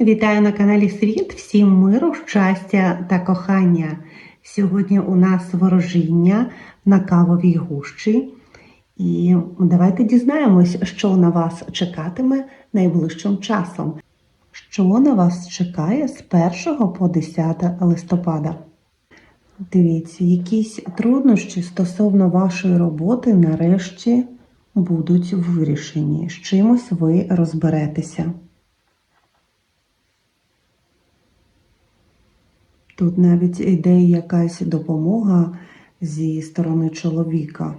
Вітаю на каналі Світ. Всім миру, щастя та кохання. Сьогодні у нас ворожіння на кавовій гущі. І давайте дізнаємось, що на вас чекатиме найближчим часом. Що на вас чекає з 1 по 10 листопада. Дивіться, якісь труднощі стосовно вашої роботи нарешті будуть вирішені. З чимось ви розберетеся. Тут навіть йде якась допомога зі сторони чоловіка.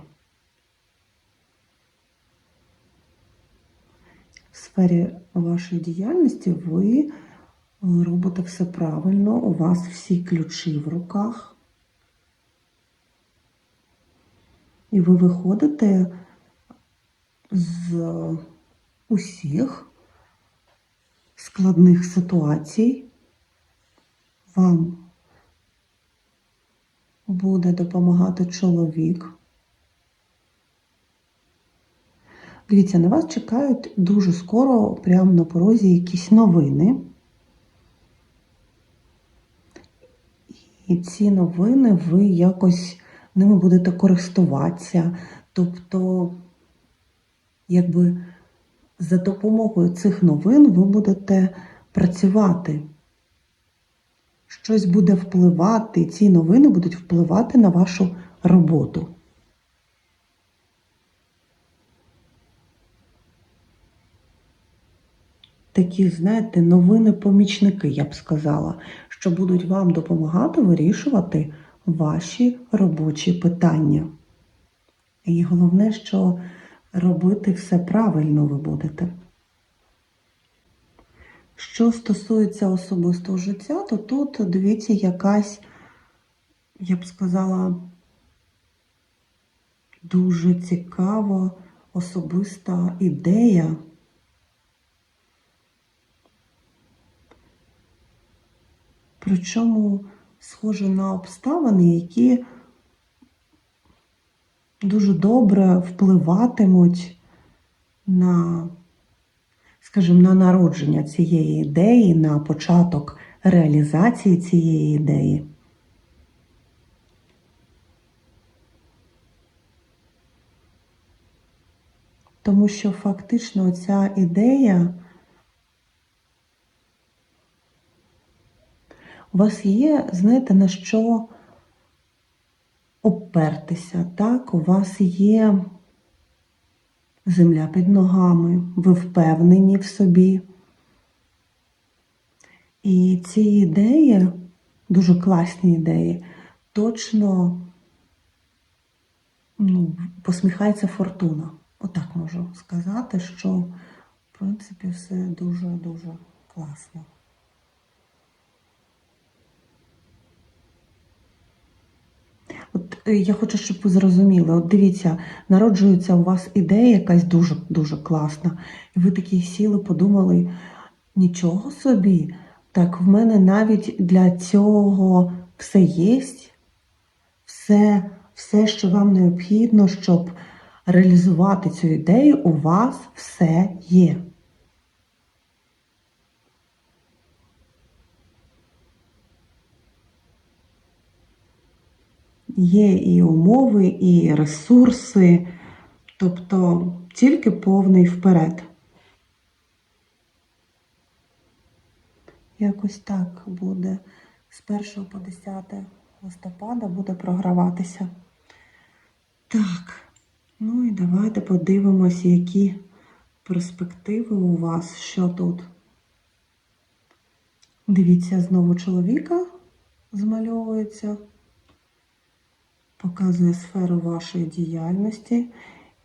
В сфері вашої діяльності ви робите все правильно, у вас всі ключі в руках. І ви виходите з усіх складних ситуацій. Вам буде допомагати чоловік. Дивіться, на вас чекають дуже скоро, прямо на порозі, якісь новини. І ці новини ви якось ними будете користуватися. Тобто, якби за допомогою цих новин ви будете працювати. Щось буде впливати, ці новини будуть впливати на вашу роботу. Такі, знаєте, новини-помічники, я б сказала, що будуть вам допомагати вирішувати ваші робочі питання. І головне, що робити все правильно ви будете. Що стосується особистого життя, то тут, дивіться, якась, я б сказала, дуже цікава особиста ідея. Причому схоже на обставини, які дуже добре впливатимуть на, скажімо, на народження цієї ідеї, на початок реалізації цієї ідеї. Тому що фактично ця ідея у вас є, знаєте, на що опертися, так? У вас є земля під ногами, ви впевнені в собі. І ці ідеї, дуже класні ідеї, точно ну, посміхається фортуна. Отак можу сказати, що в принципі все дуже-дуже класно. От е, я хочу, щоб ви зрозуміли. От дивіться, народжується у вас ідея якась дуже дуже класна. І ви такі сіли, подумали, нічого собі, так в мене навіть для цього все є, все, все, що вам необхідно, щоб реалізувати цю ідею, у вас все є. Є і умови, і ресурси, тобто тільки повний вперед. Якось так буде з 1 по 10 листопада буде програватися. Так, ну і давайте подивимось, які перспективи у вас, що тут. Дивіться, знову чоловіка змальовується показує сферу вашої діяльності,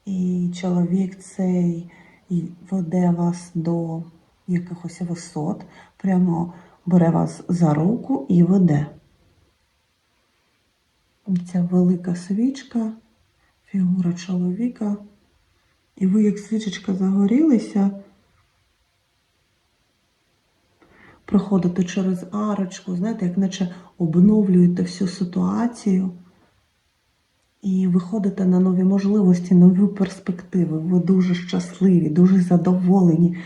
і чоловік цей веде вас до якихось висот, прямо бере вас за руку і веде. Ця велика свічка, фігура чоловіка, і ви, як свічечка, загорілися, проходите через арочку, знаєте, як наче обновлюєте всю ситуацію. І виходите на нові можливості, нові перспективи. Ви дуже щасливі, дуже задоволені.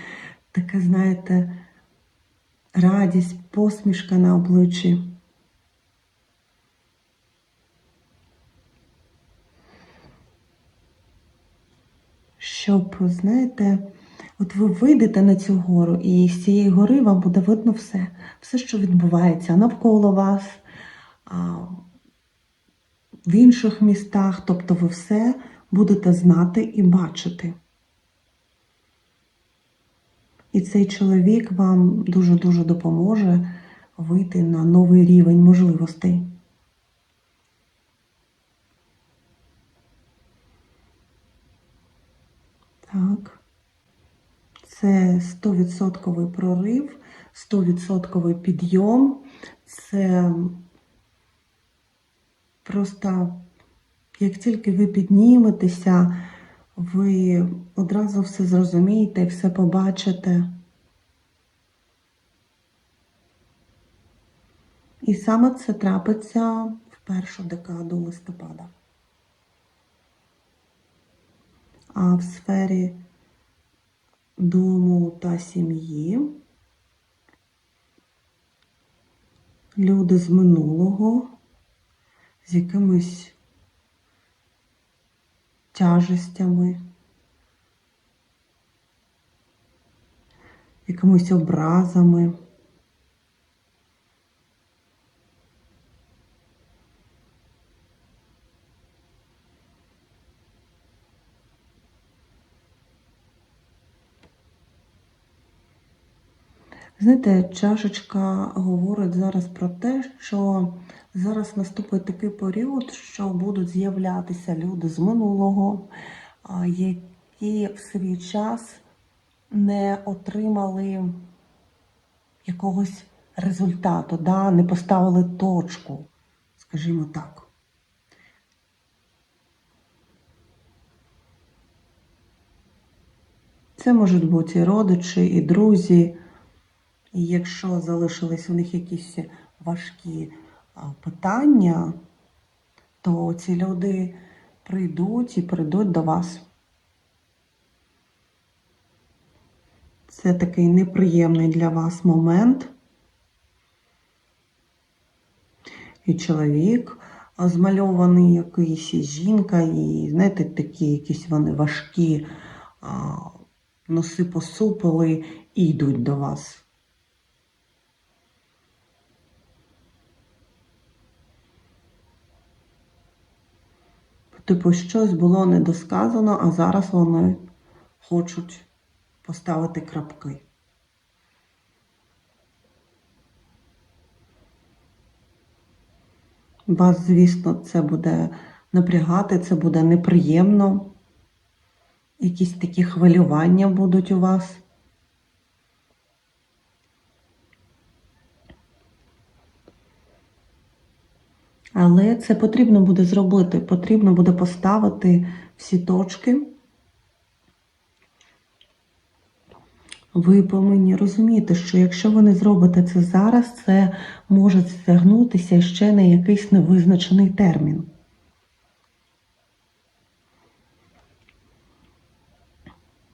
Таке, знаєте, радість, посмішка на обличчі. Щоб, знаєте, от ви вийдете на цю гору, і з цієї гори вам буде видно все, все, що відбувається навколо вас, в інших містах, тобто ви все будете знати і бачити. І цей чоловік вам дуже-дуже допоможе вийти на новий рівень можливостей. Так. Це 100% прорив, 100% підйом. Це просто як тільки ви підніметеся, ви одразу все зрозумієте, і все побачите. І саме це трапиться в першу декаду листопада. А в сфері дому та сім'ї люди з минулого з якимись тяжестями, якимись образами. Знаєте, чашечка говорить зараз про те, що зараз наступить такий період, що будуть з'являтися люди з минулого, які в свій час не отримали якогось результату, да? не поставили точку, скажімо так. Це можуть бути і родичі, і друзі. І якщо залишились у них якісь важкі питання, то ці люди прийдуть і прийдуть до вас. Це такий неприємний для вас момент. І чоловік змальований якийсь, і жінка, і, знаєте, такі якісь вони важкі, носи посупили і йдуть до вас. Типу, щось було недосказано, а зараз вони хочуть поставити крапки. Вас, звісно, це буде напрягати, це буде неприємно. Якісь такі хвилювання будуть у вас. Але це потрібно буде зробити, потрібно буде поставити всі точки. Ви повинні розуміти, що якщо ви не зробите це зараз, це може стягнутися ще на якийсь невизначений термін.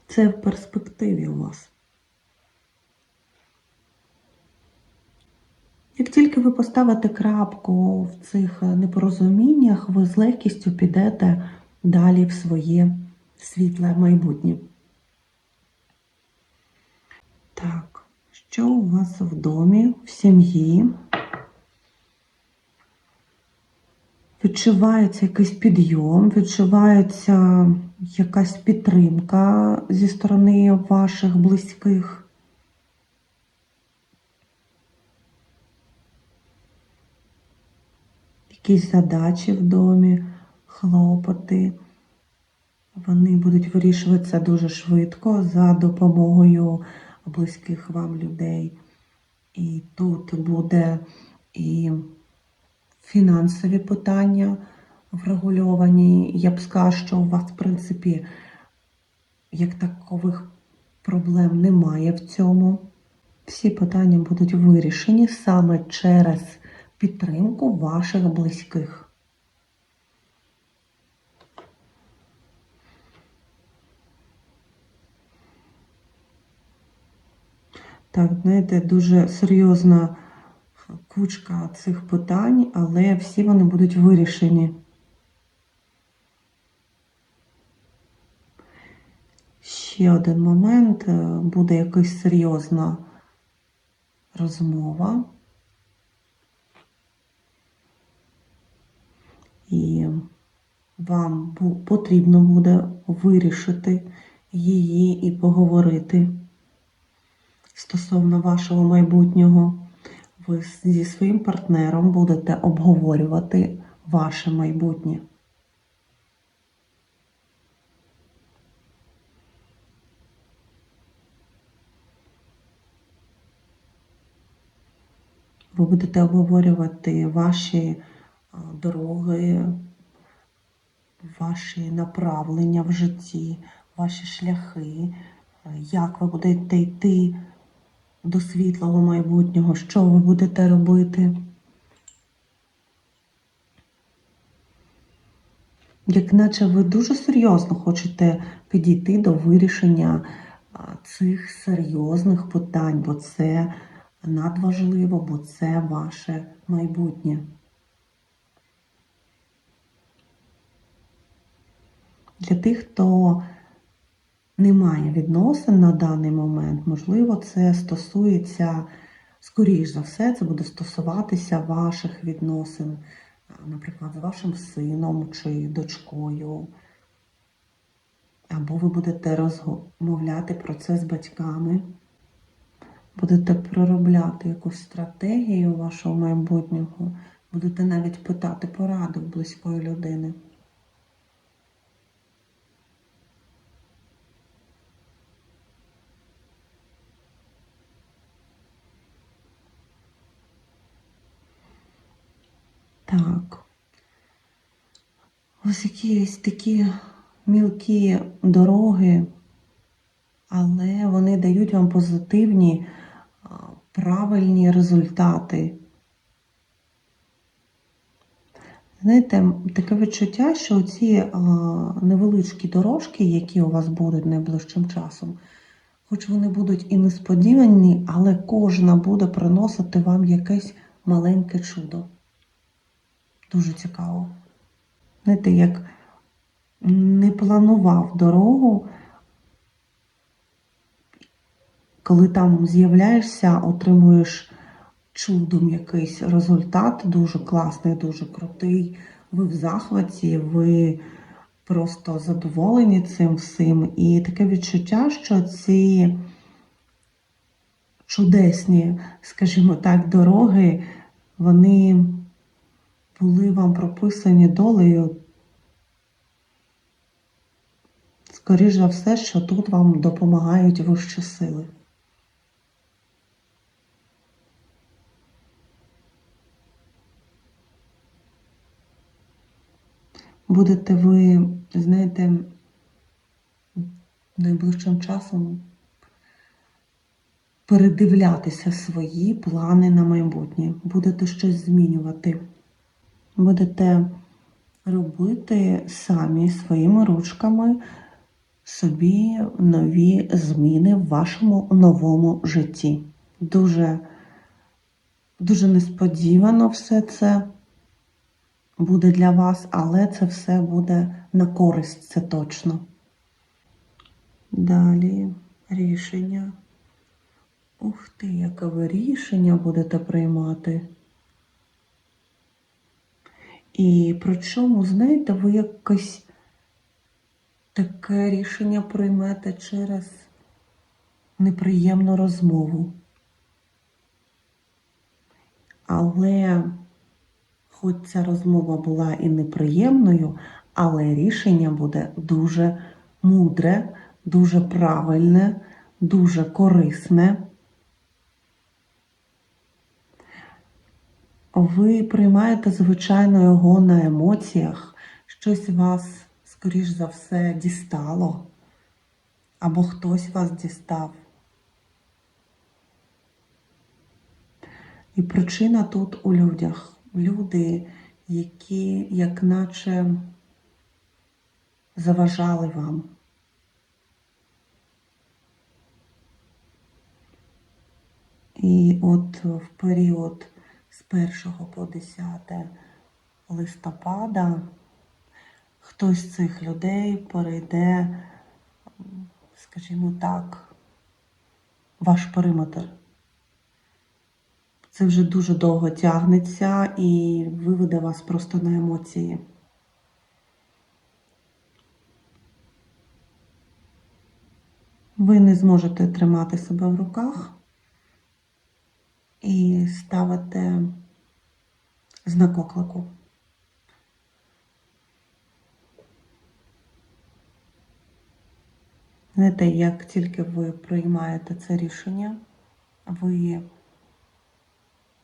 Це в перспективі у вас. Як тільки ви поставите крапку в цих непорозуміннях, ви з легкістю підете далі в своє світле майбутнє. Так, що у вас в домі, в сім'ї? Відчувається якийсь підйом, відчувається якась підтримка зі сторони ваших близьких. Якісь задачі в домі, хлопоти. Вони будуть вирішуватися дуже швидко за допомогою близьких вам людей. І тут буде і фінансові питання врегульовані. Я б сказала, що у вас, в принципі, як такових проблем немає в цьому. Всі питання будуть вирішені саме через підтримку ваших близьких. Так, знаєте, дуже серйозна кучка цих питань, але всі вони будуть вирішені. Ще один момент, е, буде якась серйозна розмова. І вам потрібно буде вирішити її і поговорити стосовно вашого майбутнього. Ви зі своїм партнером будете обговорювати ваше майбутнє. Ви будете обговорювати ваші дороги, ваші направлення в житті, ваші шляхи, е, як ви будете йти до світлого майбутнього, що ви будете робити. Як наче ви дуже серйозно хочете підійти до вирішення цих серйозних питань, бо це надважливо, бо це ваше майбутнє. Для тих, хто не має відносин на даний момент, можливо, це стосується, скоріш за все, це буде стосуватися ваших відносин, наприклад, з вашим сином чи дочкою. Або ви будете розмовляти про це з батьками, будете проробляти якусь стратегію вашого майбутнього, будете навіть питати пораду близької людини. Так. Ось якісь такі мілкі дороги, але вони дають вам позитивні, правильні результати. Знаєте, таке відчуття, що ці невеличкі дорожки, які у вас будуть найближчим часом, хоч вони будуть і несподівані, але кожна буде приносити вам якесь маленьке чудо. Дуже цікаво. Знаєте, як не планував дорогу, коли там з'являєшся, отримуєш чудом якийсь результат, дуже класний, дуже крутий. Ви в захваті, ви просто задоволені цим всім. І таке відчуття, що ці чудесні, скажімо так, дороги, вони були вам прописані долею. Скоріше за все, що тут вам допомагають вищі сили. Будете ви, знаєте, найближчим часом передивлятися свої плани на майбутнє. Будете щось змінювати. Будете робити самі своїми ручками собі нові зміни в вашому новому житті. Дуже, дуже несподівано все це буде для вас, але це все буде на користь, це точно. Далі рішення. Ух ти, яке ви рішення будете приймати. І причому, знаєте, ви якось таке рішення приймете через неприємну розмову. Але хоч ця розмова була і неприємною, але рішення буде дуже мудре, дуже правильне, дуже корисне. Ви приймаєте, звичайно, його на емоціях, щось вас, скоріш за все, дістало, або хтось вас дістав. І причина тут у людях. Люди, які як наче заважали вам. І от в період з 1 по 10 листопада хтось з цих людей перейде, скажімо так, ваш периметр. Це вже дуже довго тягнеться і виведе вас просто на емоції. Ви не зможете тримати себе в руках і ставите знак оклику. Знаєте, як тільки ви приймаєте це рішення, ви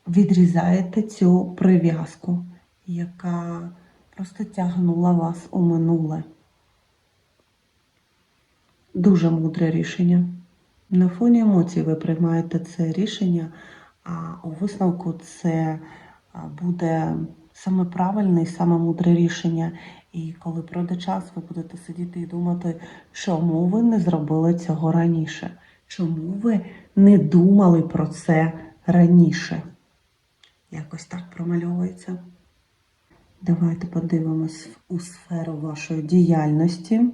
відрізаєте цю прив'язку, яка просто тягнула вас у минуле. Дуже мудре рішення. На фоні емоцій ви приймаєте це рішення, у висновку це буде саме правильне і саме мудре рішення. І коли пройде час, ви будете сидіти і думати, чому ви не зробили цього раніше? Чому ви не думали про це раніше? Якось так промальовується. Давайте подивимось у сферу вашої діяльності.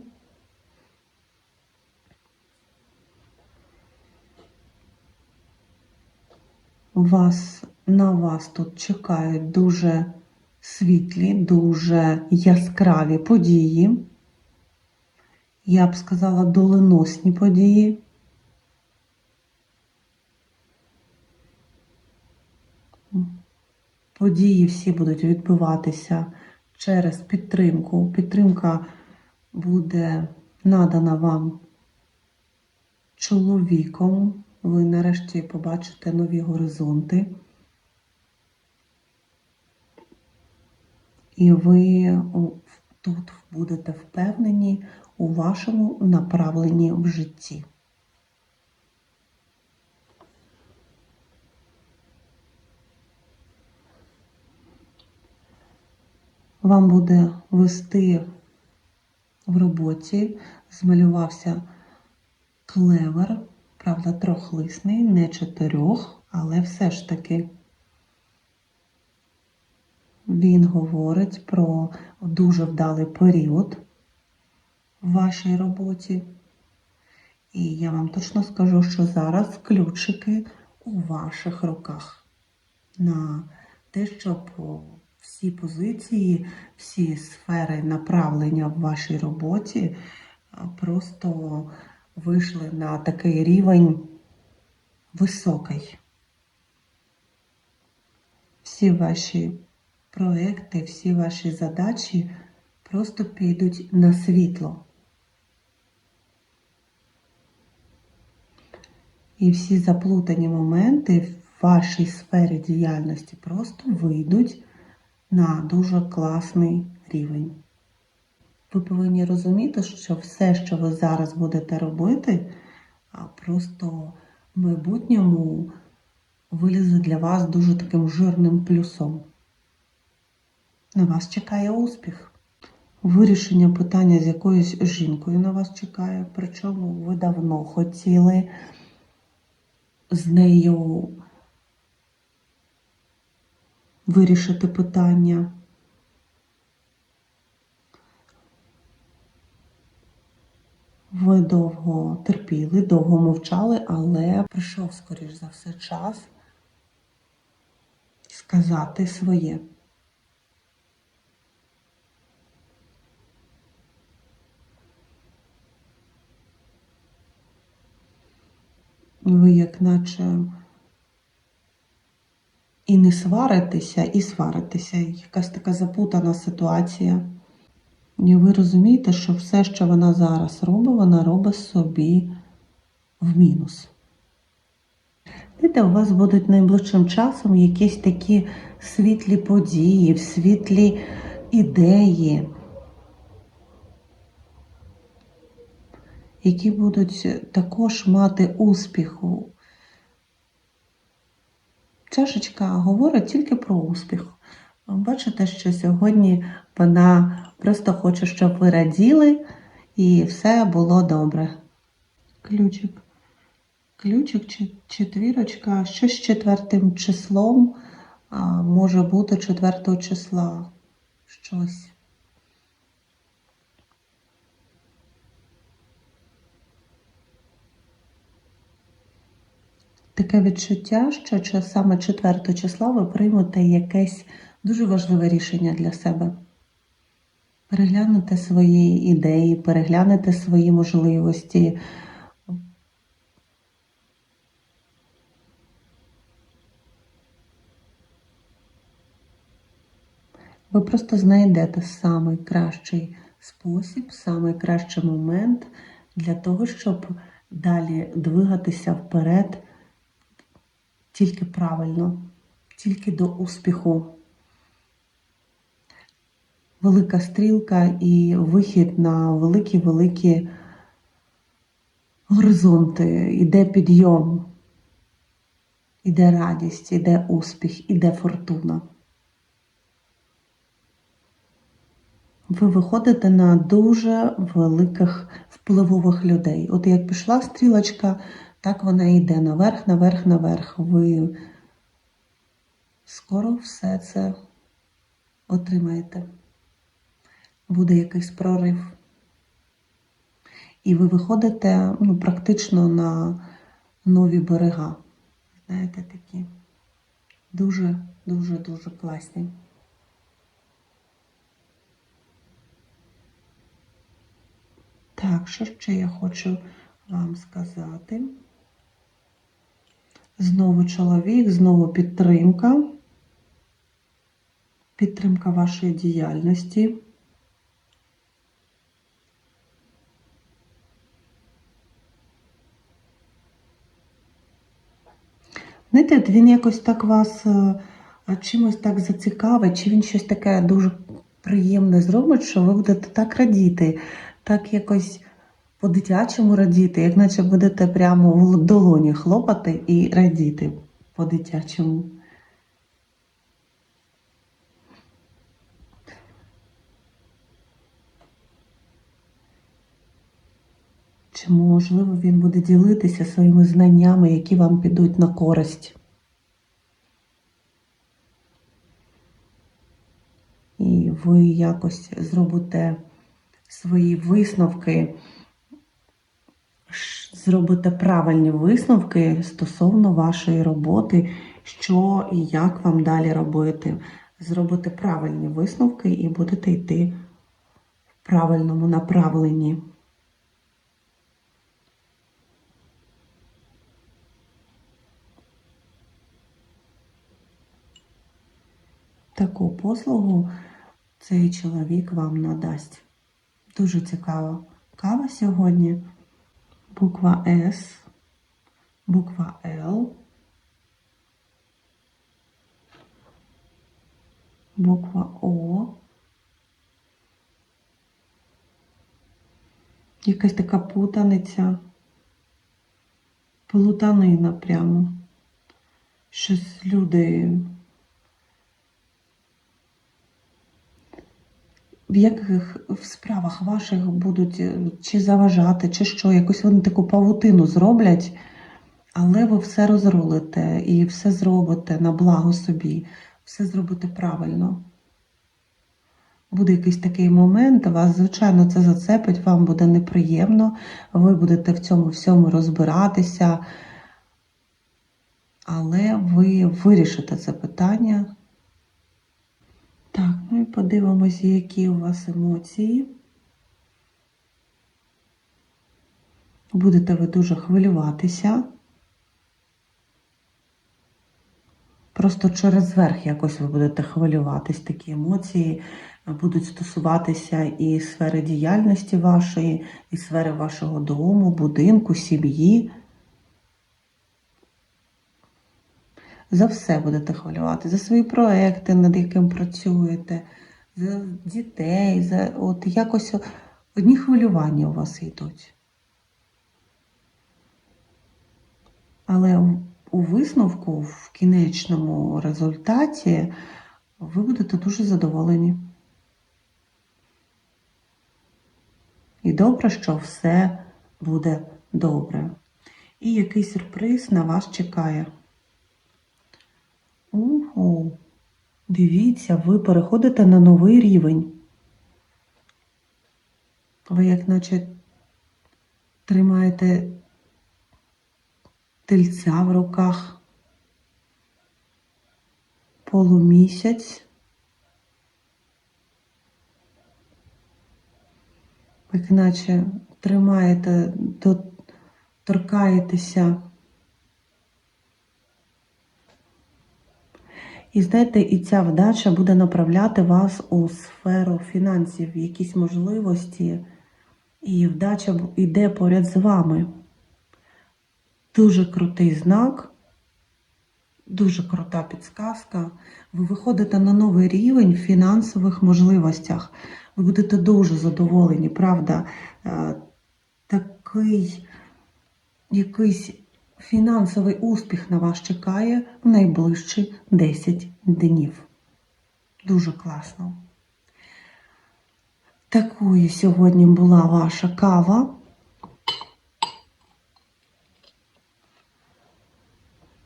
Вас на вас тут чекають дуже світлі, дуже яскраві події. Я б сказала, доленосні події. Події всі будуть відбуватися через підтримку. Підтримка буде надана вам чоловіком. Ви нарешті побачите нові горизонти. І ви тут будете впевнені у вашому направленні в житті. Вам буде вести в роботі, змалювався клевер, правда, трьохлисний, не чотирьох, але все ж таки. Він говорить про дуже вдалий період в вашій роботі. І я вам точно скажу, що зараз ключики у ваших руках на те, щоб всі позиції, всі сфери направлення в вашій роботі просто вийшли на такий рівень високий. Всі ваші проекти, всі ваші задачі просто підуть на світло. І всі заплутані моменти в вашій сфері діяльності просто вийдуть на дуже класний рівень. Ви повинні розуміти, що все, що ви зараз будете робити, просто в майбутньому вилізе для вас дуже таким жирним плюсом. На вас чекає успіх. Вирішення питання з якоюсь жінкою на вас чекає, причому ви давно хотіли з нею вирішити питання. Ви довго терпіли, довго мовчали, але прийшов, скоріш за все, час сказати своє. Ви як наче і не сваритеся, і сваритеся. Якась така запутана ситуація. І ви розумієте, що все, що вона зараз робить, вона робить собі в мінус. Знаєте, у вас будуть найближчим часом якісь такі світлі події, світлі ідеї, які будуть також мати успіху. Чашечка говорить тільки про успіх. Бачите, що сьогодні вона просто хоче, щоб ви раділи і все було добре. Ключик. ключик чи четвірочка, що з четвертим числом а, може бути четвертого числа. Щось. Таке відчуття, що саме 4 числа ви приймете якесь дуже важливе рішення для себе. Переглянете свої ідеї, переглянете свої можливості. Ви просто знайдете самий кращий спосіб, самий кращий момент для того, щоб далі двигатися вперед тільки правильно, тільки до успіху. Велика стрілка і вихід на великі-великі горизонти, іде підйом, іде радість, іде успіх, іде фортуна. Ви виходите на дуже великих впливових людей. От як пішла стрілочка, так вона йде наверх, наверх, наверх. Ви скоро все це отримаєте. Буде якийсь прорив. І ви виходите ну, практично на нові берега. Знаєте, такі дуже, дуже, дуже класні. Так, що ще я хочу вам сказати? Знову чоловік, знову підтримка. Підтримка вашої діяльності. Знаєте, от він якось так вас е, чимось так зацікавить, чи він щось таке дуже приємне зробить, що ви будете так радіти, так якось по-дитячому радіти, як наче будете прямо в долоні хлопати і радіти по-дитячому. Чи можливо він буде ділитися своїми знаннями, які вам підуть на користь? І ви якось зробите свої висновки, зробите правильні висновки стосовно вашої роботи, що і як вам далі робити. Зробите правильні висновки і будете йти в правильному направленні. Таку послугу цей чоловік вам надасть. Дуже цікава кава сьогодні. Буква С, буква Л, буква О. Якась така путаниця, плутанина прямо. Щось люди в яких в справах ваших будуть е, чи заважати, чи що, якусь вони таку павутину зроблять, але ви все розрулите і все зробите на благо собі, все зробите правильно. Буде якийсь такий момент, вас, звичайно, це зацепить, вам буде неприємно, ви будете в цьому всьому розбиратися, але ви вирішите це питання. Подивимося, які у вас емоції. Будете ви дуже хвилюватися. Просто через верх якось ви будете хвилюватись. Такі емоції будуть стосуватися і сфери діяльності вашої, і сфери вашого дому, будинку, сім'ї. За все будете хвилювати, за свої проекти, над яким працюєте, за дітей, за от якось одні хвилювання у вас йдуть. Але у- висновку, в кінечному результаті, ви будете дуже задоволені. І добре, що все буде добре. і який сюрприз на вас чекає. Ого, дивіться, ви переходите на новий рівень. Ви як наче тримаєте тельця в руках, полумісяць. Ви, як наче тримаєте, торкаєтеся. І знаєте, і ця вдача буде направляти вас у сферу фінансів, якісь можливості, і вдача йде поряд з вами. Дуже крутий знак, дуже крута підсказка. Ви виходите на новий рівень в фінансових можливостях. Ви будете дуже задоволені, правда? Е, Такий якийсь фінансовий успіх на вас чекає в найближчі 10 днів. Дуже класно. Такою сьогодні була ваша кава.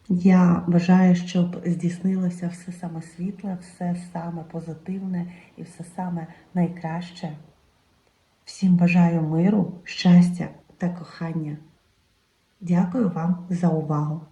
Я бажаю, щоб здійснилося все саме світле, все саме позитивне і все саме найкраще. Всім бажаю миру, щастя та кохання. Дякую вам за увагу!